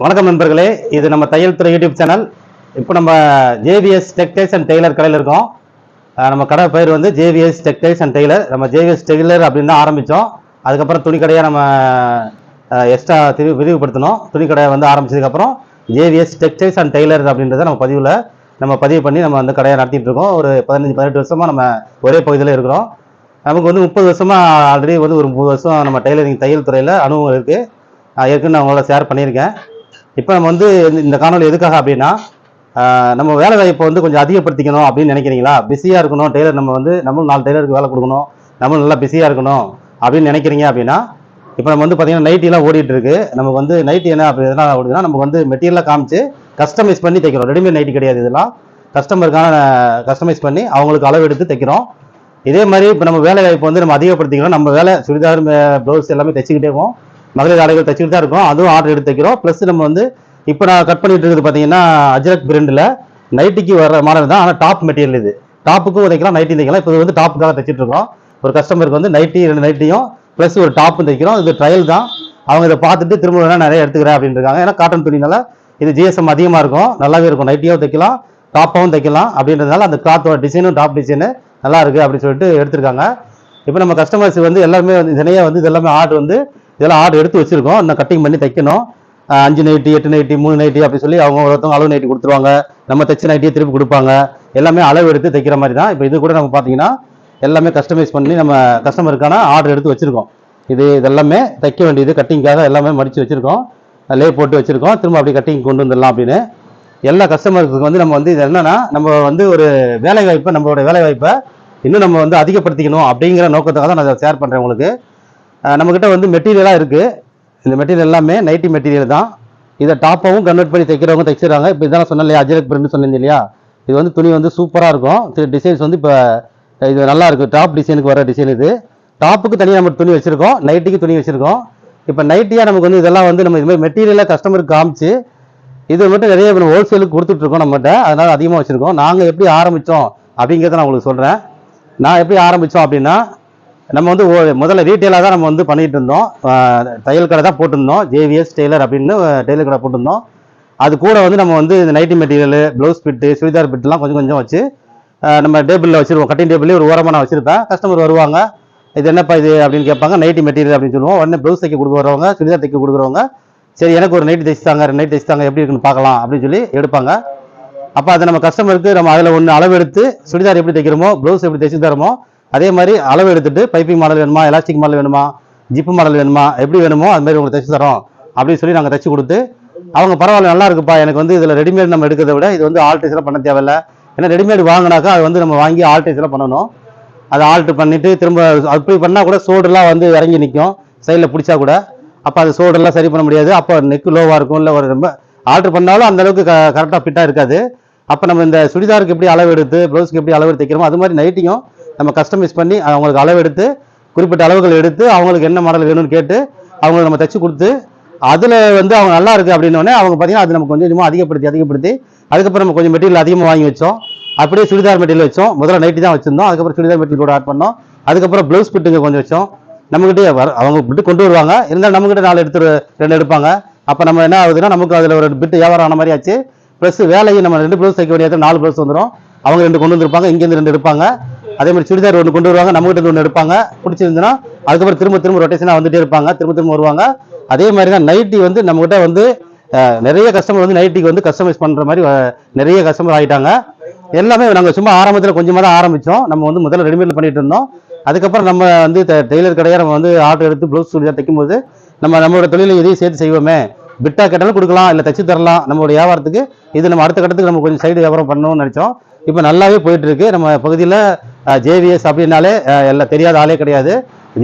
வணக்கம் நண்பர்களே இது நம்ம தையல் துறை யூடியூப் சேனல். இப்போ நம்ம ஜேவிஎஸ் டெக்டைல்ஸ் அண்ட் டெய்லர் கடையில் இருக்கோம். நம்ம கடை பேர் வந்து ஜேவிஎஸ் டெக்டைல்ஸ் அண்ட் டெய்லர் நம்ம ஜேவிஎஸ் டெய்லர் அப்படின்னு தான் ஆரம்பித்தோம் அதுக்கப்புறம் துணி கடையை நம்ம எக்ஸ்ட்ரா திரு விரிவுபடுத்தணும் துணி கடையை வந்து ஆரம்பிச்சதுக்கப்புறம் ஜேவிஎஸ் டெக்டைல்ஸ் அண்ட் டெய்லர் அப்படின்றத நம்ம பதிவில் நம்ம பதிவு பண்ணி நம்ம வந்து கடையை நடத்திட்டு இருக்கோம். ஒரு பதினஞ்சு பதினெட்டு வருஷமாக நம்ம ஒரே பகுதியில் இருக்கிறோம். நமக்கு வந்து முப்பது வருஷமாக ஆல்ரெடி வந்து ஒரு முப்பது வருஷம் நம்ம டெய்லரிங் தையல் துறையில் அனுபவம் இருக்குது ஏற்கனவே நான் உங்களோட ஷேர் பண்ணியிருக்கேன். இப்போ நம்ம வந்து இந்த- இந்த காணொலி எதுக்காக அப்படின்னா நம்ம வேலை வாய்ப்பை வந்து கொஞ்சம் அதிகப்படுத்திக்கணும் அப்படின்னு நினைக்கிறீங்களா? பிஸியாக இருக்கணும் டெய்லர் நம்ம வந்து நம்மளும் நாலு டெய்லருக்கு வேலை கொடுக்கணும். நம்மளும் நல்லா பிஸியாக இருக்கணும் அப்படின்னு நினைக்கிறீங்க அப்படின்னா இப்போ நம்ம வந்து பார்த்தீங்கன்னா நைட்டிலாம் ஓடிட்டு இருக்கு. நமக்கு வந்து நைட்டி என்ன அப்படி எதனால் ஓடுதுன்னா நமக்கு வந்து மெட்டீரியலாக காமிச்சு கஸ்டமைஸ் பண்ணி தைக்கிறோம். ரெடிமேட் நைட்டி கிடையாது இதெல்லாம். கஸ்டமருக்கான கஸ்டமைஸ் பண்ணி அவங்களுக்கு அளவு எடுத்து தைக்கிறோம். இதே மாதிரி இப்போ நம்ம வேலை வாய்ப்பு வந்து நம்ம அதிகப்படுத்திக்கிறோம். நம்ம வேலை சுடிதார் ப்ளவுஸ் எல்லாமே தைச்சிக்கிட்டே இருக்கோம். மகளிர் ஆடைகள் தைச்சிக்கிட்டு தான் இருக்கோம். அதுவும் ஆர்டர் எடுத்து தைக்கிறோம். ப்ளஸ் நம்ம வந்து இப்போ நான் கட் பண்ணிட்டு இருக்குது பார்த்தீங்கன்னா அஜரக் பிரிண்டில் நைட்டிக்கு வர மாடல் தான். ஆனால் டாப் மெட்டீரியல் இது. டாப்புக்கும் தைக்கலாம் நைட்டி தைக்கலாம். இப்போ வந்து டாப்புக்காக தைச்சிட்டு இருக்கோம். ஒரு கஸ்டமருக்கு வந்து நைட்டி ரெண்டு நைட்டியும் ப்ளஸ் ஒரு டாப்பும் தைக்கிறோம். இது ட்ரையல் தான். அவங்க இதை பார்த்துட்டு திரும்ப வேணால் நிறைய எடுத்துக்கிறேன் அப்படின்னு இருக்காங்க. ஏன்னா காட்டன் துணினால இது ஜிஎஸ்எம் அதிகமாக இருக்கும். நல்லாவே இருக்கும். நைட்டியாகவும் தைக்கலாம் டாப்பாகவும் தைக்கலாம். அப்படின்றதுனால அந்த கிளாத்தோட டிசைனும் டாப் டிசைனு நல்லா இருக்குது அப்படின்னு சொல்லிட்டு எடுத்திருக்காங்க. இப்போ நம்ம கஸ்டமர்ஸ் வந்து எல்லாருமே வந்து இதனையே வந்து இது எல்லாமே ஆர்டர் வந்து இதெல்லாம் ஆர்டர் எடுத்து வச்சுருக்கோம். இன்னும் கட்டிங் பண்ணி தைக்கணும். அஞ்சு நைட்டி எட்டு நைட்டி மூணு நைட்டி அப்படி சொல்லி அவங்க ஒருத்தவங்க அளவு நைட்டி கொடுத்துருவாங்க. நம்ம தைச்ச நைட்டியை திருப்பி கொடுப்பாங்க. எல்லாமே அளவு எடுத்து தைக்கிற மாதிரி தான். இப்போ இது கூட நம்ம பார்த்தீங்கன்னா எல்லாமே கஸ்டமைஸ் பண்ணி நம்ம கஸ்டமருக்கான ஆர்டர் எடுத்து வச்சுருக்கோம். இது இதெல்லாமே தைக்க வேண்டியது கட்டிங்காக எல்லாமே மடித்து வச்சுருக்கோம். லே போட்டு வச்சுருக்கோம். திரும்ப அப்படி கட்டிங் கொண்டு வந்துடலாம் அப்படின்னு. எல்லா கஸ்டமருக்கு வந்து நம்ம வந்து இது என்னன்னா நம்ம வந்து ஒரு வேலை வாய்ப்பை நம்மளோட வேலை வாய்ப்பை இன்னும் நம்ம வந்து அதிகப்படுத்திக்கணும் அப்படிங்கிற நோக்கத்துக்காக தான் நான் ஷேர் பண்ணுறேன் உங்களுக்கு. நம்மக்கிட்ட வந்து மெட்டீரியலாக இருக்குது இந்த மெட்டீரியல் எல்லாமே நைட்டி மெட்டீரியல் தான். இதை டாப்பாகவும் கன்வெர்ட் பண்ணி தைக்கிறவங்க தைச்சிடுறாங்க. இப்போ இதெல்லாம் சொன்னேன் இல்லையா அஜரக் பிரிண்ட் சொன்னேன் இல்லையா? இது வந்து துணி வந்து சூப்பராக இருக்கும். டிசைன்ஸ் வந்து இப்போ இது நல்லா டாப் டிசைனுக்கு வர டிசைன் இது. டாப்புக்கு தனியாக நம்ம துணி வச்சுருக்கோம். நைட்டிக்கு துணி வச்சுருக்கோம். இப்போ நைட்டியாக நமக்கு வந்து இதெல்லாம் வந்து நம்ம இதுமாதிரி மெட்டீரியலாக கஸ்டமருக்கு காமிச்சு இது மட்டும் நிறைய நம்ம ஹோல்சேலுக்கு கொடுத்துட்ருக்கோம் நம்மகிட்ட. அதனால் அதிகமாக வச்சுருக்கோம். நாங்கள் எப்படி ஆரம்பித்தோம் அப்படிங்கிறத நான் உங்களுக்கு சொல்கிறேன் நான் எப்படி ஆரம்பித்தோம் அப்படின்னா நம்ம வந்து முதல்ல ரீட்டெயிலாக தான் நம்ம வந்து பண்ணிகிட்டு இருந்தோம். தையல் கடை தான் போட்டிருந்தோம். ஜேவிஎஸ் டெய்லர் அப்படின்னு டெய்லர் கடை போட்டிருந்தோம். அது கூட வந்து நம்ம வந்து இந்த nighty material blouse bit churidar பிட்டுலாம் கொஞ்சம் கொஞ்சம் வச்சு நம்ம டேபிளில் வச்சுருவோம். கட்டிங் டேபிள்லேயே ஒரு ஓரமாக நான் வச்சுருப்பேன். கஸ்டமர் வருவாங்க. இது என்னப்பா இது அப்படின்னு கேட்பாங்க நைட்டி மெட்டீரியல் அப்படின்னு சொல்லுவோம். உடனே ப்ளவுஸ் தைக்க கொடுக்குறவங்க சுடிதார் தைக்க கொடுக்குறவங்க சரி எனக்கு ஒரு நைட்டி தைச்சாங்க ரெண்டு நைட்டி தைச்சிட்டாங்க எப்படி இருக்குன்னு பார்க்கலாம் அப்படின்னு சொல்லி எடுப்பாங்க. அப்போ அதை நம்ம கஸ்டமருக்கு நம்ம அதில் ஒன்று அளவு எடுத்து சுடிதார் எப்படி தைக்கிறோமோ ப்ளவுஸ் எப்படி தைச்சு தரமோ அதே மாதிரி அளவு எடுத்துட்டு பைப்பிங் மாடல் வேணுமா எலாஸ்டிக் மாடல் வேணுமா ஜிப்பு மாடல் வேணுமா எப்படி வேணுமோ அது மாதிரி உங்களுக்கு தைச்சு தரோம் அப்படின்னு சொல்லி நாங்கள் தைச்சு கொடுத்து அவங்க பரவாயில்ல நல்லா இருக்குப்பா எனக்கு வந்து இதில் ரெடிமேட் நம்ம எடுக்கிறத விட இது வந்து ஆல்ட்ரேஷன் பண்ண தேவையில்ல. ஏன்னா ரெடிமேட் வாங்கினாக்கா அது வந்து நம்ம வாங்கி ஆல்ட்ரேஷன் பண்ணணும். அதை ஆல்ட் பண்ணிவிட்டு திரும்ப அப்படி பண்ணால் கூட சோடுலாம் வந்து இறங்கி நிற்கும் சைடில் பிடிச்சா கூட. அப்போ அது சோடெல்லாம் சரி பண்ண முடியாது. அப்போ நெக்கு லோவாக இருக்கும். இல்லை ஒரு ரொம்ப ஆல்ட்ரு பண்ணாலும் அந்தளவுக்கு க கரெக்டாக ஃபிட்டாக இருக்காது. அப்போ நம்ம இந்த சுடிதாருக்கு எப்படி அளவு எடுத்து ப்ளவுஸ்க்கு எப்படி அளவு எடுத்து தைக்கிறோமோ அது மாதிரி நைட்டியும் நம்ம கஸ்டமைஸ் பண்ணி அவங்களுக்கு அளவு எடுத்து குறிப்பிட்ட அளவுகள் எடுத்து அவங்களுக்கு என்ன மாடல் வேணும்னு கேட்டு அவங்களுக்கு நம்ம தைச்சு கொடுத்து அதில் வந்து அவங்க நல்லா இருக்குது அப்படின்னோடனே அவங்க பார்த்தீங்கன்னா அது நம்ம கொஞ்சம் கொஞ்சமாக அதிகப்படுத்தி அதிகப்படுத்தி அதுக்கப்புறம் நம்ம கொஞ்சம் மெட்டீரியல் அதிகமாக வாங்கி வச்சோம். அப்படியே சுடிதார் மெட்டீரியல் வச்சோம். முதல்ல நைட்டி தான் வச்சிருந்தோம். அதுக்கப்புறம் சுடிதார் மெட்டீரியல் கூட ஆட் பண்ணோம். அதுக்கப்புறம் ப்ளவுஸ் பிட்டுங்க கொஞ்சம் வச்சோம். நம்மகிட்டே வர அவங்க பிட்டு கொண்டு வருவாங்க. இருந்தாலும் நம்மகிட்ட நாலு எடுத்து ரெண்டு எடுப்பாங்க. அப்போ நம்ம என்ன ஆகுதுன்னா நமக்கு அதில் ஒரு பிட்டு வியாபாரம் ஆன மாதிரி ஆச்சு. ப்ளஸ் வேலையை நம்ம ரெண்டு ப்ளவுஸ் தைக்க வேண்டியது நாலு ப்ளவுஸ் வந்துடும் அவங்க ரெண்டு கொண்டு வந்திருப்பாங்க. இங்கேருந்து ரெண்டு எடுப்பாங்க. அதே மாதிரி சுடிதார் ஒன்று கொண்டு வருவாங்க. நம்மகிட்ட ஒன்று எடுப்பாங்க. பிடிச்சிருந்துன்னா அதுக்கப்புறம் திரும்ப திரும்ப ரொட்டேஷனாக வந்துட்டே இருப்பாங்க. திரும்ப திரும்ப வருவாங்க. அதே மாதிரி தான் நைட்டி வந்து நம்மகிட்ட வந்து நிறைய கஸ்டமர் வந்து நைட்டிக்கு வந்து கஸ்டமைஸ் பண்ணுற மாதிரி நிறைய கஸ்டமர் ஆகிட்டாங்க எல்லாமே நாங்கள் சும்மா ஆரம்பத்தில் கொஞ்சமாக தான் ஆரம்பித்தோம் நம்ம வந்து முதல்ல ரெடிமேட் பண்ணிட்டு இருந்தோம். அதுக்கப்புறம் நம்ம வந்து டெய்லர் கடையை நம்ம வந்து ஆர்டர் எடுத்து ப்ளவுஸ் சுடிதார் தைக்கும்போது நம்ம நம்மளோட தொழிலை எதையும் சேர்த்து செய்வோமே. பிட்டா கேட்டாலும் கொடுக்கலாம் இல்லை தச்சு தரலாம். நம்மளோட வியாபாரத்துக்கு இது நம்ம அடுத்த கட்டத்துக்கு நம்ம கொஞ்சம் சைடு வியாபாரம் பண்ணணும்னு நினச்சோம். இப்போ நல்லாவே போயிட்டுருக்கு நம்ம பகுதியில் ஜேவிஎஸ் அப்படின்னாலே எல்லாம் தெரியாத ஆளே கிடையாது.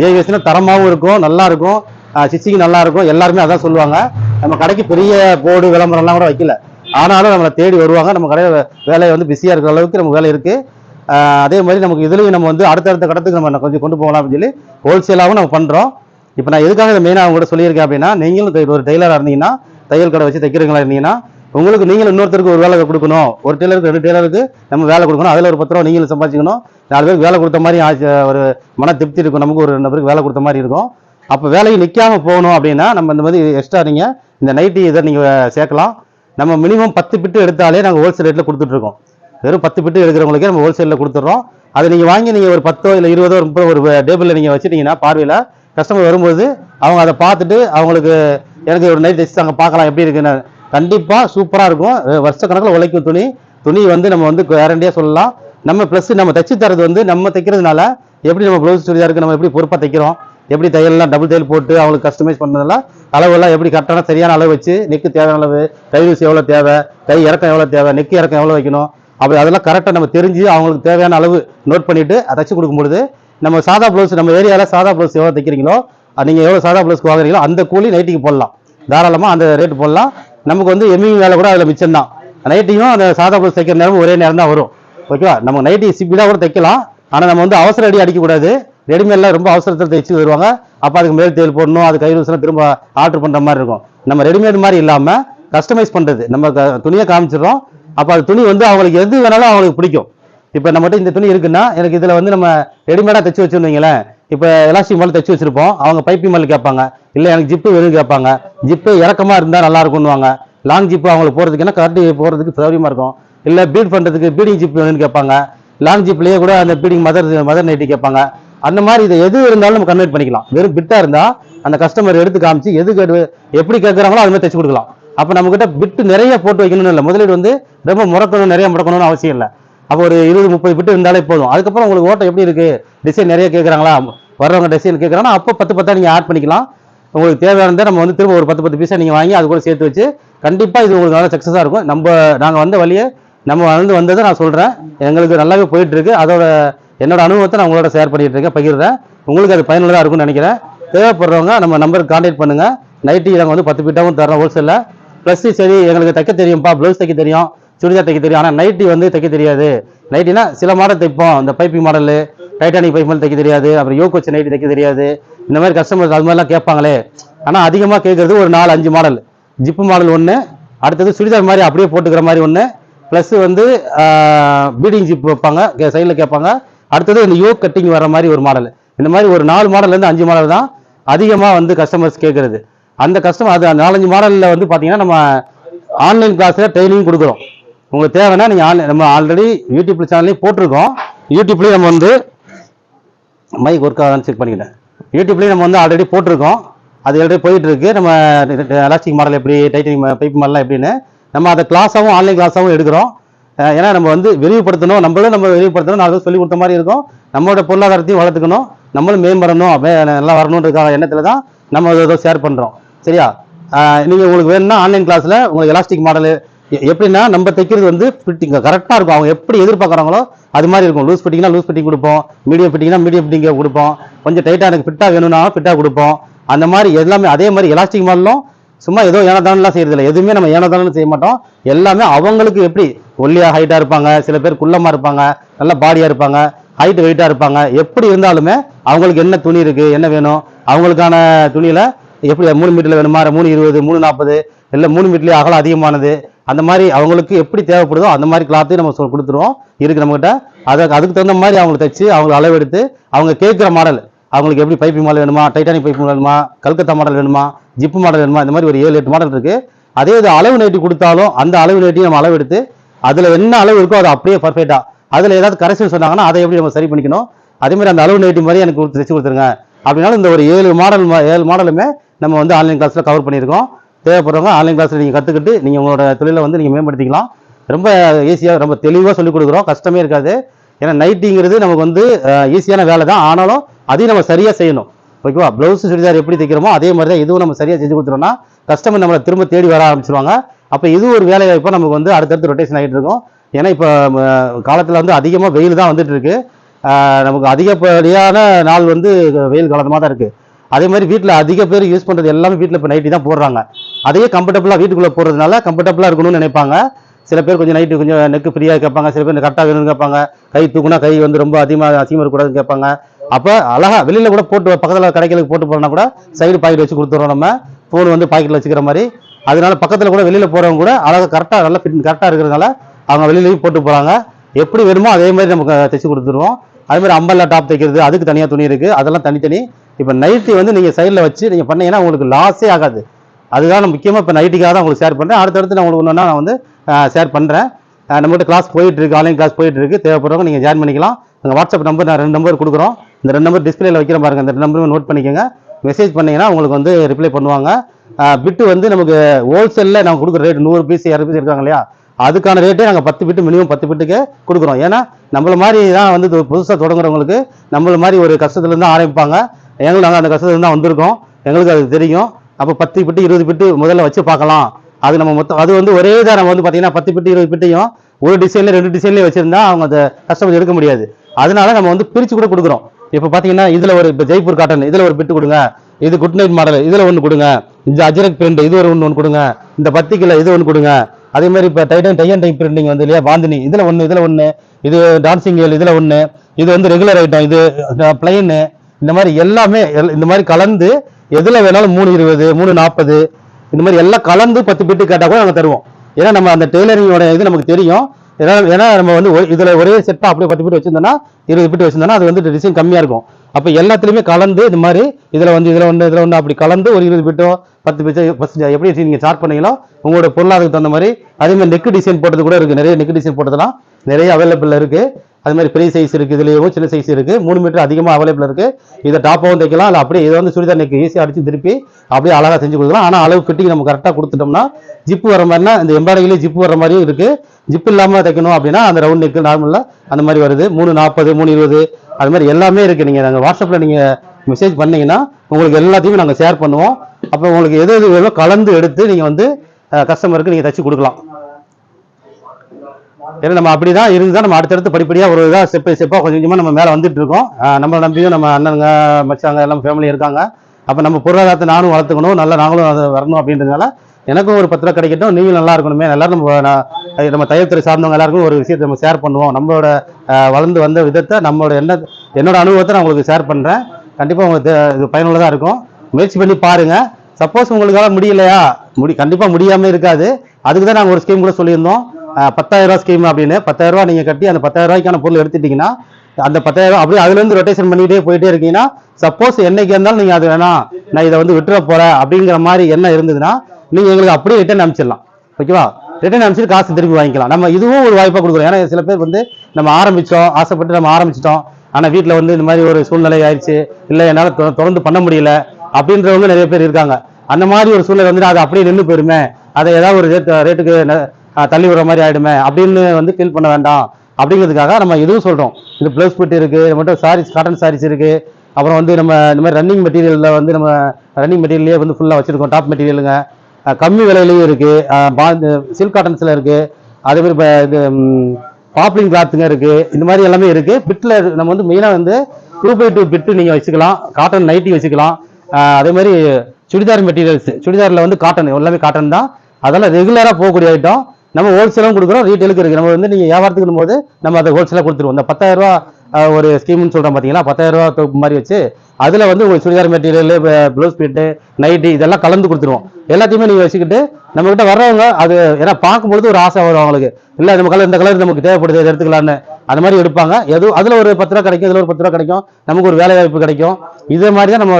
ஜேவிஎஸ்னா தரமாகவும் இருக்கும் நல்லா இருக்கும். நல்லாயிருக்கும் நல்லா இருக்கும். எல்லாருமே அதான் சொல்லுவாங்க. நம்ம கடைக்கு பெரிய போர்டு விளம்பரம்லாம் கூட வைக்கல. ஆனாலும் நம்மளை தேடி வருவாங்க. நம்ம கடையில் வேலையை வந்து பிஸியாக இருக்கிற அளவுக்கு நம்ம வேலை இருக்குது அதே மாதிரி நமக்கு இதுலேயும் நம்ம வந்து அடுத்தடுத்த கடத்துக்கு நம்ம கொஞ்சம் கொண்டு போகலாம் அப்படின்னு சொல்லி ஹோல்சேலாகவும் நம்ம பண்ணுறோம் இப்போ நான் எதுக்காக இதை மெயினாக அவங்க கூட சொல்லியிருக்கேன் அப்படின்னா நீங்களும் ஒரு டெய்லராக இருந்தீங்கன்னா தையல் கடை வச்சு தைக்கிறீங்களா இருந்தீங்கன்னா உங்களுக்கு நீங்களும் இன்னொருத்தருக்கு ஒரு வேலை கொடுக்கணும். ஒரு டெய்லருக்கு ரெண்டு டெய்லருக்கு நம்ம வேலை கொடுக்கணும். அதில் ஒரு பத்து ரூபா நீங்களும் சம்பாதிக்கணும் நாலு பேருக்கு வேலை கொடுத்த மாதிரி ஆச்சு- ஒரு மன திருப்தி இருக்கும். நமக்கு ஒரு ரெண்டு பேருக்கு வேலை கொடுத்த மாதிரி இருக்கும். அப்போ வேலைக்கு நிற்காமல் போகணும் அப்படின்னா நம்ம இந்த மாதிரி எக்ஸ்ட்ரா நீங்கள் இந்த நைட்டி இதை நீங்கள் சேர்க்கலாம். நம்ம மினிமம் பத்து பிட்டு எடுத்தாலே நாங்கள் ஹோல்சேல் ரேட்டில் கொடுத்துட்ருக்கோம் வெறும் பத்து பிட்டு எடுக்கிறவங்களுக்கே நம்ம ஹோல்சேலில் கொடுத்துட்றோம். அதை நீங்கள் வாங்கி நீங்கள் ஒரு பத்தோ இல்லை இருபதோ ஒரு முப்பதோ ஒரு டேபிளில் நீங்கள் வச்சுட்டீங்கன்னா பார்வையில் கஸ்டமர் வரும்போது அவங்க அதை பார்த்துட்டு அவங்களுக்கு எனக்கு ஒரு நைட் தைச்சு அங்கே பார்க்கலாம் எப்படி இருக்குன்னு கண்டிப்பாக சூப்பராக இருக்கும். வருஷக்கணக்கில் உழைக்கும் துணி. துணி வந்து நம்ம வந்து கேரண்டியாக சொல்லலாம். நம்ம ப்ளஸ் நம்ம தைச்சி தரது வந்து நம்ம தைக்கிறதுனால எப்படி நம்ம ப்ளவுஸ் சுடிதாருக்கு நம்ம எப்படி பொறுப்பாக தைக்கிறோம்? எப்படி தையல்லாம் டபுள் தையல் போட்டு அவங்களுக்கு கஸ்டமைஸ் பண்ணதெல்லாம் அளவெல்லாம் எப்படி கரெக்டான சரியான அளவு வச்சு நெக்கு தேவையான அளவு கை யூஸ் எவ்வளோ தேவை கை இறக்கம் எவ்வளோ தேவை நெக்கு இறக்கம் எவ்வளோ வைக்கணும் அப்படி அதெல்லாம் கரெக்டாக நம்ம தெரிஞ்சு அவங்களுக்கு தேவையான அளவு நோட் பண்ணிவிட்டு அதை தச்சு கொடுக்கும்பொழுது நம்ம சாதா ப்ளவுஸ் நம்ம ஏரியாவில் சாதா ப்ளவுஸ் எவ்வளோ தைக்கிறீங்களோ அது நீங்கள் எவ்வளோ சாதா ப்ளவுஸ்க்கு வாங்குறீங்களோ அந்த கூலி நைட்டிக்கு போடலாம். தாராளமாக அந்த ரேட்டு போடலாம். நமக்கு வந்து எம்மிங் வேலை கூட அதில் மிச்சம் தான். நைட்டியும் அந்த சாதா ப்ளவுஸ் தைக்கிற நேரம் ஒரே நேரம் தான் வரும். ஓகேவா நம்ம நைட்டி ஸ்பீடாக கூட தைக்கலாம். ஆனால் நம்ம வந்து அவசர அடி அடிக்கக்கூடாது. ரெடிமேட்லாம் ரொம்ப அவசரத்தில் தைச்சு வருவாங்க. அப்போ அதுக்கு மேல் தேல் போடணும் அது கை திரும்ப ஆர்டர் பண்ணுற மாதிரி இருக்கும். நம்ம ரெடிமேட் மாதிரி இல்லாமல் கஸ்டமைஸ் பண்ணுறது நம்ம துணியை காமிச்சிடுறோம். அப்போ அது துணி வந்து அவங்களுக்கு எது வேணாலும் அவங்களுக்கு பிடிக்கும். இப்போ நம்மகிட்ட இந்த துணி இருக்குன்னா எனக்கு இதில் வந்து நம்ம ரெடிமேடாக தைச்சு வச்சுருந்தீங்களேன் இப்போ எலாஸ்டிக் மால் தைச்சு வச்சுருப்போம். அவங்க பைப்பிங் மேலே கேட்பாங்க. இல்லை எனக்கு ஜிப்பு வேணும் கேட்பாங்க. ஜிப்பு இறக்கமாக இருந்தால் நல்லா இருக்கும்னுவாங்க. லாங் ஜிப்பு அவங்களுக்கு போகிறதுக்குன்னா கரண்ட்டு போகிறதுக்கு சௌரியமாக இருக்கும். இல்லை பீட் பண்ணுறதுக்கு பீடிங் ஜிப் வேணும்னு கேட்பாங்க. லாங் ஜிப்லேயே கூட அந்த பீடிங் மதர் மதர் நைட்டி கேட்பாங்க. அந்த மாதிரி இது எது இருந்தாலும் நம்ம கன்வெர்ட் பண்ணிக்கலாம். வெறும் பிட்டா இருந்தா அந்த கஸ்டமர் எடுத்து காமிச்சு எது எப்படி கேட்குறாங்களோ அது மாதிரி தைச்சு கொடுக்கலாம். அப்போ நம்மக்கிட்ட பிட்டு நிறைய போட்டு வைக்கணும்னு இல்லை. முதலீடு வந்து ரொம்ப முறக்கணும் நிறைய முடக்கணும்னு அவசியம் இல்லை. அப்போ ஒரு இருபது முப்பது பிட்டு இருந்தாலே போதும். அதுக்கப்புறம் உங்களுக்கு ஓட்டம் எப்படி இருக்கு? டிசைன் நிறைய கேட்குறாங்களா வர்றவங்க டிசைன் கேட்குறாங்கன்னா அப்போ பத்து பத்தா நீங்கள் ஆட் பண்ணிக்கலாம். உங்களுக்கு தேவையானதை நம்ம வந்து திரும்ப ஒரு பத்து பத்து பீஸா நீங்கள் வாங்கி அது கூட சேர்த்து வச்சு கண்டிப்பாக இது உங்களுக்கு நல்லா சக்ஸஸாக இருக்கும். நம்ம நாங்கள் வந்த வழியே நம்ம வந்து வந்ததை நான் சொல்கிறேன் எங்களுக்கு நல்லாவே போயிட்டு இருக்கு. அதோட என்னோட அனுபவத்தை நான் உங்களோட ஷேர் பண்ணிட்டு இருக்கேன். பகிர்றேன். உங்களுக்கு அது பயனுள்ளதாக இருக்கும்னு நினைக்கிறேன். தேவைப்படுறவங்க நம்ம நம்பருக்கு கான்டாக்ட் பண்ணுங்க. நைட்டி நாங்கள் வந்து பத்து பீட்டாவும் தரோம் ஹோல்சேலில் ப்ளஸ் சரி எங்களுக்கு தைக்க தெரியும்ப்பா ப்ளவுஸ் தைக்க தெரியும். சுடிதார் தைக்க தெரியும். ஆனால் நைட்டி வந்து தைக்க தெரியாது. நைட்டினா சில மாடல் தைப்போம். இந்த பைப்பிங் மாடலு டைட்டானிக் பைப் மாதிரி தைக்க தெரியாது. அப்புறம் யோக் வச்சு நைட்டி தைக்க தெரியாது. இந்த மாதிரி கஸ்டமர்ஸ் அது மாதிரிலாம் கேட்பாங்களே. ஆனால் அதிகமாக கேட்குறது ஒரு நாலு அஞ்சு மாடல் ஜிப்பு மாடல் ஒன்று அடுத்தது சுடிதார் மாதிரி அப்படியே போட்டுக்கிற மாதிரி ஒன்று ப்ளஸ் வந்து பீடிங் ஜிப் வைப்பாங்க. சைடில் கேட்பாங்க. அடுத்தது இந்த யோக் கட்டிங் வர மாதிரி ஒரு மாடல் இந்த மாதிரி ஒரு நாலு மாடல்லேருந்து அஞ்சு மாடல் தான் அதிகமாக வந்து கஸ்டமர்ஸ் கேட்குறது அந்த கஸ்டமர் அது அந்த நாலஞ்சு மாடலில் வந்து பார்த்தீங்கன்னா நம்ம ஆன்லைன் கிளாஸில் ட்ரைனிங் கொடுக்குறோம். உங்களுக்கு தேவைன்னா நீங்கள் ஆன்லைன் நம்ம ஆல்ரெடி யூடியூப் சேனல்லையும் போட்டிருக்கோம். யூடியூப்லேயும் நம்ம வந்து மைக் ஒர்க் ஆகான்னு செக் பண்ணிக்கிட்டேன் யூடியூப்லேயும் நம்ம வந்து ஆல்ரெடி போட்டிருக்கோம். அது ஆல்ரெடி போயிட்டுருக்கு. நம்ம எலாஸ்டிக் மாடல் எப்படி டைட்டிங் பைப் மாடலாம் எப்படின்னு நம்ம அதை கிளாஸாகவும் ஆன்லைன் கிளாஸாகவும் எடுக்கிறோம். ஏன்னா நம்ம வந்து விரிவுபடுத்தணும் நம்மளும் நம்ம விரிவுபடுத்தணும் நாலு பேர் சொல்லி கொடுத்த மாதிரி இருக்கும். நம்மளோட பொருளாதாரத்தையும் வளர்த்துக்கணும் நம்மளும் மேம்படணும் அப்படியே நல்லா வரணுன்ற எண்ணத்தில் தான் நம்ம ஏதோ ஷேர் பண்ணுறோம் சரியா? நீங்கள் உங்களுக்கு வேணும்னா ஆன்லைன் கிளாஸில் உங்களுக்கு எலாஸ்டிக் மாடலு எப்படின்னா நம்ம தைக்கிறது வந்து ஃபிட்டிங் கரெக்டாக இருக்கும். அவங்க எப்படி எதிர்பார்க்குறாங்களோ அது மாதிரி இருக்கும். லூஸ் ஃபிட்டிங்னா லூஸ் ஃபிட்டிங் கொடுப்போம் மீடியம் ஃபிட்டிங்னா மீடியம் ஃபிட்டிங் கொடுப்போம். கொஞ்சம் டைட்டாக எனக்கு ஃபிட்டாக வேணும்னா ஃபிட்டாக கொடுப்போம். அந்த மாதிரி எல்லாமே அதே மாதிரி எலாஸ்டிக் மாடலும் சும்மா ஏதோ ஏனதானலாம் செய்யறதில்ல. இல்லை எதுவுமே நம்ம ஏனதானு செய்ய மாட்டோம். எல்லாமே அவங்களுக்கு எப்படி? ஒல்லியா ஹைட்டாக இருப்பாங்க. சில பேர் குள்ளமாக இருப்பாங்க. நல்ல பாடியாக இருப்பாங்க. ஹைட் வெயிட்டாக இருப்பாங்க. எப்படி இருந்தாலுமே அவங்களுக்கு என்ன துணி இருக்குது என்ன வேணும் அவங்களுக்கான துணியில் எப்படி மூணு மீட்டரில் வேணுமா? மூணு இருபது மூணு நாற்பது இல்லை மூணு மீட்டர்லேயே அகலம் அதிகமானது. அந்த மாதிரி அவங்களுக்கு எப்படி தேவைப்படுதோ அந்த மாதிரி கிளாத்தையும் நம்ம கொடுத்துருவோம். இருக்கு நம்மகிட்ட. அதை அதுக்கு தகுந்த மாதிரி அவங்களை தைச்சு அவங்களை அளவெடுத்து அவங்க கேட்குற மாடல் அவங்களுக்கு எப்படி பைப்பிங் மாடல் வேணுமா? டைட்டானிக் பைப் வேணுமா? கல்கத்தா மாடல் வேணுமா? ஜிப்பு மாடல் வேணுமா? இந்த மாதிரி ஒரு ஏழு எட்டு மாடல் இருக்குது அதே இது அளவு நைட்டி கொடுத்தாலும் அந்த அளவு நைட்டி நம்ம அளவு எடுத்து அதில் என்ன அளவு இருக்கோ அது அப்படியே பர்ஃபெக்டாக அதில் ஏதாவது கரெக்ஷன் சொன்னாங்கன்னா அதை எப்படி நம்ம சரி பண்ணிக்கணும்? அதேமாதிரி அந்த அளவு நைட்டி மாதிரி எனக்கு கொடுத்து தைச்சு கொடுத்துருங்க. அப்படின்னாலும் இந்த ஒரு ஏழு மாடல் ஏழு மாடலுமே நம்ம வந்து ஆன்லைன் கிளாஸில் கவர் பண்ணியிருக்கோம். தேவைப்படுறவங்க ஆன்லைன் கிளாஸில் நீங்கள் கற்றுக்கிட்டு நீங்கள் உங்களோட தொழிலை வந்து நீங்கள் மேம்படுத்திக்கலாம். ரொம்ப ஈஸியாக ரொம்ப தெளிவாக சொல்லிக் கொடுக்குறோம். கஷ்டமே இருக்காது. ஏன்னா நைட்டிங்கிறது நமக்கு வந்து ஈஸியான வேலை தான் ஆனாலும் அதையும் நம்ம சரியாக செய்யணும். ஓகேவா ப்ளவுஸ் சுடிதார் எப்படி தைக்கிறோமோ அதே மாதிரி தான் இதுவும் நம்ம சரியாக செஞ்சு கொடுத்துட்டோம்னா கஸ்டமர் நம்மளை திரும்ப தேடி வர ஆரம்பிச்சிருவாங்க. அப்போ இது ஒரு வேலை வாய்ப்பாக நமக்கு வந்து அடுத்தடுத்து ரொட்டேஷன் ஆகிட்டு இருக்கும். ஏன்னா இப்போ காலத்தில் வந்து அதிகமாக வெயில் தான் வந்துட்டு இருக்கு. நமக்கு அதிகப்படியான நாள் வந்து வெயில் காலமாக தான் இருக்குது அதே மாதிரி வீட்டில் அதிக பேர் யூஸ் பண்ணுறது எல்லாமே வீட்டில் இப்போ நைட்டி தான் போடுறாங்க. அதையே கம்ஃபர்டபுளாக வீட்டுக்குள்ளே போடுறதுனால கம்ஃபர்டபுளாக இருக்கணும்னு நினைப்பாங்க. சில பேர் கொஞ்சம் நைட்டு கொஞ்சம் நெக்கு ஃப்ரீயாக கேட்பாங்க. சில பேர் கரெக்டாக வேணும்னு கேட்பாங்க. கை தூக்குனா கை வந்து ரொம்ப அதிகமாக அசிங்கமாக இருக்கக்கூடாதுன்னு கேட்பாங்க. அப்போ அழகா வெளியில் கூட போட்டு பக்கத்தில் கடைகளுக்கு போட்டு போனோம்னா கூட சைடு பாக்கெட் வச்சு கொடுத்துறோம் நம்ம. ஃபோன் வந்து பாக்கெட்டில் வச்சுக்கிற மாதிரி. அதனால பக்கத்தில் கூட வெளியில் போகிறவங்க கூட அழகாக கரெக்டாக நல்லா ஃபிட் கரெக்டாக இருக்கிறதுனால அவங்க வெளியிலையும் போட்டு போகிறாங்க எப்படி வேணுமோ அதே மாதிரி நமக்கு தைச்சு கொடுத்துருவோம். அதே மாதிரி அம்பல்லா டாப் தைக்கிறது அதுக்கு தனியாக துணி இருக்குது அதெல்லாம் தனித்தனி. இப்போ நைட்டி வந்து நீங்கள் சைடில் வச்சு நீங்கள் பண்ணீங்கன்னா உங்களுக்கு லாஸே ஆகாது. அதுதான் நான் முக்கியமாக இப்போ நைட்டிக்காக தான் உங்களுக்கு ஷேர் பண்ணுறேன் அடுத்தடுத்து நான் உங்களுக்கு ஒன்றுனா நான் வந்து ஷேர் பண்ணுறேன் நம்மகிட்ட கிளாஸ் போயிட்டு இருக்கு ஆன்லைன் கிளாஸ் போயிட்டு இருக்கு. தேவைப்படுறவங்க நீங்கள் ஜாயின் பண்ணிக்கலாம். எங்கள் வாட்ஸ்அப் நம்பர் நான் ரெண்டு நம்பர் கொடுக்குறோம். இந்த ரெண்டு நம்பர் டிஸ்பிளேல வைக்கிற பாருங்க. இந்த ரெண்டு நம்பரும் நோட் பண்ணிக்கோங்க. மெசேஜ் பண்ணீங்கன்னா உங்களுக்கு வந்து ரிப்ளை பண்ணுவாங்க. பிட்டு வந்து நமக்கு ஹோல்சேலில் நம்ம கொடுக்குற ரேட் நூறு பீஸ் இரநூறு பீஸ் இருக்காங்க இல்லையா? அதுக்கான ரேட்டே நாங்கள் பத்து பிட்டு மினிமம் பத்து பிட்டுக்கு கொடுக்குறோம். ஏன்னா நம்மள மாதிரி தான் வந்து புதுசாக தொடங்குறவங்களுக்கு நம்மள மாதிரி ஒரு கஷ்டத்துலேருந்து ஆரம்பிப்பாங்க. எங்களுக்கு நாங்கள் அந்த கஷ்டத்துலேருந்து தான் வந்திருக்கோம். எங்களுக்கு அது தெரியும். அப்போ பத்து பிட்டு இருபது பிட்டு முதல்ல வச்சு பார்க்கலாம். அது நம்ம மொத்தம் அது வந்து ஒரே தான் நம்ம வந்து பார்த்தீங்கன்னா பத்து பிட்டு இருபது பிட்டையும் ஒரு டிசைனில் ரெண்டு டிசைன்லேயே வச்சுருந்தா அவங்க அந்த கஸ்டமர் எடுக்க முடியாது. அதனால நம்ம வந்து பிரித்து கூட கொடுக்குறோம். இப்போ பார்த்தீங்கன்னா இதில் ஒரு இப்போ ஜெய்ப்பூர் காட்டன் இதில் ஒரு பிட்டு கொடுங்க. இது குட் நைட் மாடல் இதில் ஒன்று கொடுங்க. இந்த அஜரக் பிரிண்ட் இது ஒரு ஒன்று ஒன்று கொடுங்க. இந்த பத்து கிலோ இது ஒன்று கொடுங்க. அதே மாதிரி இப்போ டைட்டன் டையன் டைப் பிரிண்டிங் வந்து இல்லையா பாந்தினி இதில் ஒன்று இதில் ஒன்று இது டான்சிங் கேள் இதில் ஒன்று இது வந்து ரெகுலர் ஐட்டம் இது பிளைனு இந்த மாதிரி எல்லாமே எல்- இந்த மாதிரி கலந்து எதில் வேணாலும் மூணு இருபது மூணு நாற்பது இந்த மாதிரி எல்லாம் கலந்து பத்து பிட்டு கேட்டால் கூட நாங்கள் தருவோம். ஏன்னா நம்ம அந்த டெய்லரிங்கோட இது நமக்கு தெரியும். ஏன்னா ஏன்னா நம்ம வந்து இதில் ஒரே செட்டாக அப்படியே பத்து பிட்டு வச்சிருந்தோம்னா இருபது பிட்டு வச்சிருந்தோம்னா அது வந்து டிசைன் கம்மியாக இருக்கும். அப்போ எல்லாத்துலேயுமே கலந்து இது மாதிரி இதில் வந்து இதில் ஒன்று இதில் ஒன்று அப்படி கலந்து ஒரு இருபது பிட்டோ பத்து பிட்டு ஃபர்ஸ்ட் எப்படி நீங்கள் சார்ட் பண்ணீங்களோ உங்களோட பொருளாதாரத்துக்கு தகுந்த மாதிரி அதே மாதிரி நெக் டிசைன் போட்டது கூட இருக்குது நிறைய நெக் டிசைன் போட்டதெல்லாம் நிறைய அவைலபிள் இருக்குது அது மாதிரி பெரிய சைஸ் இருக்குது இதுலேயும் சின்ன சைஸ் இருக்குது மூணு மீட்டர் அதிகமாக அவைலபிள் இருக்குது இதை டாப்பாகவும் தைக்கலாம் இல்லை அப்படியே இதை வந்து சுடிதார் நெக் ஈஸியாக அடித்து திருப்பி அப்படியே அழகாக செஞ்சு கொடுக்கலாம். ஆனால் அளவு ஃபிட்டிங் நம்ம கரெக்டாக கொடுத்துட்டோம்னா ஜிப்பு வர மாதிரினா இந்த எம்பாரிலே ஜிப்பு வர மாதிரியும் இருக்குது ஜிப் இல்லாமல் தைக்கணும் அப்படின்னா அந்த ரவுண்ட் நெக்கு நார்மலாக அந்த மாதிரி வருது. மூணு நாற்பது மூணு இருபது அது மாதிரி எல்லாமே இருக்குது நீங்கள் நாங்கள் வாட்ஸ்அப்பில் நீங்கள் மெசேஜ் பண்ணிங்கன்னா உங்களுக்கு எல்லாத்தையுமே நாங்கள் ஷேர் பண்ணுவோம். அப்போ உங்களுக்கு எது எது வேணும் கலந்து எடுத்து நீங்கள் வந்து கஸ்டமருக்கு நீங்கள் தைச்சி கொடுக்கலாம். ஏன்னா நம்ம அப்படி தான் இருந்து தான் நம்ம அடுத்தடுத்து படிப்படியாக ஒரு இதாக ஸ்டெப் ஸ்டெப்பாக கொஞ்சம் கொஞ்சமாக நம்ம மேலே வந்துட்டு இருக்கோம். நம்மளை நம்பியும் நம்ம அண்ணனுங்க மச்சாங்க எல்லாம் ஃபேமிலி இருக்காங்க. அப்போ நம்ம பொருளாதாரத்தை நானும் வளர்த்துக்கணும் நல்லா நாங்களும் அது வரணும் அப்படின்றதுனால எனக்கும் ஒரு பத்து ரூபா கிடைக்கட்டும் நீங்களும் நல்லா இருக்கணுமே. எல்லாரும் நம்ம நம்ம தையல்துறை சார்ந்தவங்க எல்லாருக்கும் ஒரு விஷயத்தை நம்ம ஷேர் பண்ணுவோம். நம்மளோட வளர்ந்து வந்த விதத்தை நம்மளோட என்ன என்னோட அனுபவத்தை நான் உங்களுக்கு ஷேர் பண்ணுறேன் கண்டிப்பாக உங்களுக்கு இது பயனுள்ளதாக இருக்கும். முயற்சி பண்ணி பாருங்கள் சப்போஸ் உங்களுக்காக முடியலையா? முடி கண்டிப்பாக முடியாமல் இருக்காது. அதுக்கு தான் நாங்கள் ஒரு ஸ்கீம் கூட சொல்லியிருந்தோம். பத்தாயிரம் ரூபா ஸ்கீம் அப்படின்னு பத்தாயிரம் ரூபாய் நீங்க கட்டி அந்த பத்தாயிரம் ரூபாய்க்கான பொருள் எடுத்துட்டீங்கன்னா அந்த பத்தாயிரம் ரூபா அப்படியே அதுல இருந்து ரொட்டேஷன் பண்ணிட்டே போயிட்டே இருக்கீங்கன்னா சப்போஸ் என்னைக்கு இருந்தாலும் நீங்க அது வேணாம் நான் இதை வந்து விட்டுற போறேன் அப்படிங்கிற மாதிரி என்ன இருந்ததுன்னா நீங்க எங்களுக்கு அப்படியே ரிட்டர்ன் அனுப்பிச்சிடலாம். ஓகேவா? ரிட்டர்ன் அனுப்பிச்சிட்டு காசு திரும்பி வாங்கிக்கலாம். நம்ம இதுவும் ஒரு வாய்ப்பா கொடுக்குறோம். ஏன்னா சில பேர் வந்து நம்ம ஆரம்பிச்சோம் ஆசைப்பட்டு நம்ம ஆரம்பிச்சிட்டோம். ஆனா வீட்டில் வந்து இந்த மாதிரி ஒரு சூழ்நிலை ஆயிடுச்சு. இல்ல என்னால தொடர்ந்து பண்ண முடியல அப்படின்றவங்க நிறைய பேர் இருக்காங்க. அந்த மாதிரி ஒரு சூழ்நிலை வந்து அது அப்படியே நின்று போயிருமே. அதை ஏதாவது ஒரு ரேட் ரேட்டுக்கு தள்ளி விடுற மாதிரி ஆகிடுமே அப்படின்னு வந்து ஃபீல் பண்ண வேண்டாம். அப்படிங்கிறதுக்காக நம்ம இதுவும் சொல்கிறோம் இது ப்ளவுஸ் பிட் இருக்குது நம்மகிட்ட சாரீஸ் காட்டன் சாரீஸ் இருக்குது அப்புறம் வந்து நம்ம இந்த மாதிரி ரன்னிங் மெட்டீரியலில் வந்து நம்ம ரன்னிங் மெட்டீரியலே வந்து ஃபுல்லாக வச்சுருக்கோம் டாப் மெட்டீரியலுங்க கம்மி கம்மி இருக்குது பா சில்க் காட்டன்ஸில் இருக்குது அதே மாதிரி இப்போ இது பாப்ளிங் கிளாத்துங்க இருக்குது இந்த மாதிரி எல்லாமே இருக்குது பிட்டில் நம்ம வந்து மெயினாக வந்து டூ பை டூ பிட்டு நீங்கள் வச்சுக்கலாம். காட்டன் நைட்டி வச்சுக்கலாம். அதே மாதிரி சுடிதார் மெட்டீரியல்ஸ் சுடிதாரில் வந்து காட்டன் எல்லாமே காட்டன் தான். அதெல்லாம் ரெகுலராக போகக்கூடிய ஐட்டம் நம்ம ஹோல்சேலும் கொடுக்குறோம் ரீட்டெயிலுக்கு இருக்குது நம்ம வந்து நீங்கள் வியாபாரத்துக்கு போது நம்ம அதை ஹோல்சேலாக கொடுத்துருவோம். இந்த பத்தாயிரம் ஒரு ஸ்கீம்னு சொல்கிறோம் பாத்தீங்களா? பத்தாயிரம் மாதிரி வச்சு அதில் வந்து உங்களுக்கு churidar material blouse bit nighty இதெல்லாம் கலந்து கொடுத்துருவோம். எல்லாத்தையுமே நீங்கள் வச்சுக்கிட்டு நம்மக்கிட்ட வர்றவங்க அது ஏன்னா பார்க்கும்பொழுது ஒரு ஆசை வரும் அவங்களுக்கு. இல்லை நம்ம கலர் இந்த கலர் நமக்கு தேவைப்படுது இதை எடுத்துக்கலாம்னு. அந்த மாதிரி எடுப்பாங்க. எதுவும் அதில் ஒரு பத்து ரூபா கிடைக்கும் இதில் ஒரு பத்து ரூபா கிடைக்கும். நமக்கு ஒரு வேலை வாய்ப்பு கிடைக்கும். இதே மாதிரி தான் நம்ம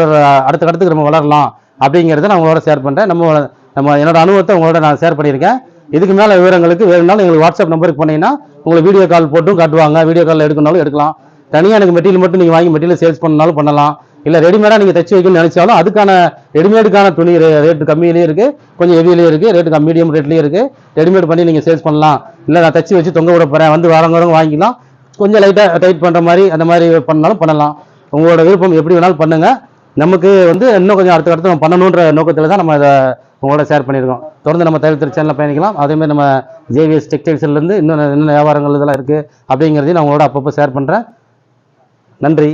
அடுத்த கட்டத்துக்கு நம்ம வளரலாம். அப்படிங்கிறத நான் உங்களோட ஷேர் பண்ணுறேன் நம்ம நம்ம என்னோட அனுபவத்தை உங்களோட நான் ஷேர் பண்ணியிருக்கேன். இதுக்கு மேலே விவரங்களுக்கு வேணும்னாலும் எங்களுக்கு வாட்ஸ்அப் நம்பருக்கு போனீங்கன்னா உங்களுக்கு வீடியோ கால் போட்டும் காட்டுவாங்க. வீடியோ கால் எடுக்கணும்னாலும் எடுக்கலாம். தனியாக எனக்கு மெட்டீரியல் மட்டும் நீங்கள் வாங்கி மெட்டீரியல் சேல்ஸ் பண்ணாலும் பண்ணலாம். இல்லை ரெடிமேடாக நீங்கள் தச்சு வைக்கணும்னு நினச்சாலும் அதுக்கான ரெடிமேடுக்கான துணி ரேட்டு கம்மியிலேயே இருக்குது கொஞ்சம் ஹெவியிலேயே இருக்குது ரேட்டு மீடியம் ரேட்லேயும் இருக்குது ரெடிமேட் பண்ணி நீங்கள் சேல்ஸ் பண்ணலாம். இல்லை நான் தச்சு வச்சு தொங்க விட போகிறேன் வந்து வரவங்க வரவங்க வாங்கிக்கலாம். கொஞ்சம் லைட்டாக டைட் பண்ணுற மாதிரி அந்த மாதிரி பண்ணாலும் பண்ணலாம். உங்களோட விருப்பம் எப்படி வேணாலும் பண்ணுங்கள் நமக்கு வந்து இன்னும் கொஞ்சம் அடுத்த அடுத்து நம்ம பண்ணணுன்ற நோக்கத்தில் தான் நம்ம இதை உங்களோட ஷேர் பண்ணியிருக்கோம். தொடர்ந்து நம்ம தையல் திரு சேனலில் பயணிக்கலாம். அதே மாதிரி நம்ம ஜேவிஎஸ் டெக்ஸ்டைல்ஸ்லேருந்து இன்னும் என்னென்ன வியாபாரங்கள் இதெல்லாம் இருக்குது அப்படிங்கிறதையும் நான் உங்களோட அப்பப்போ ஷேர் பண்ணுறேன் நன்றி.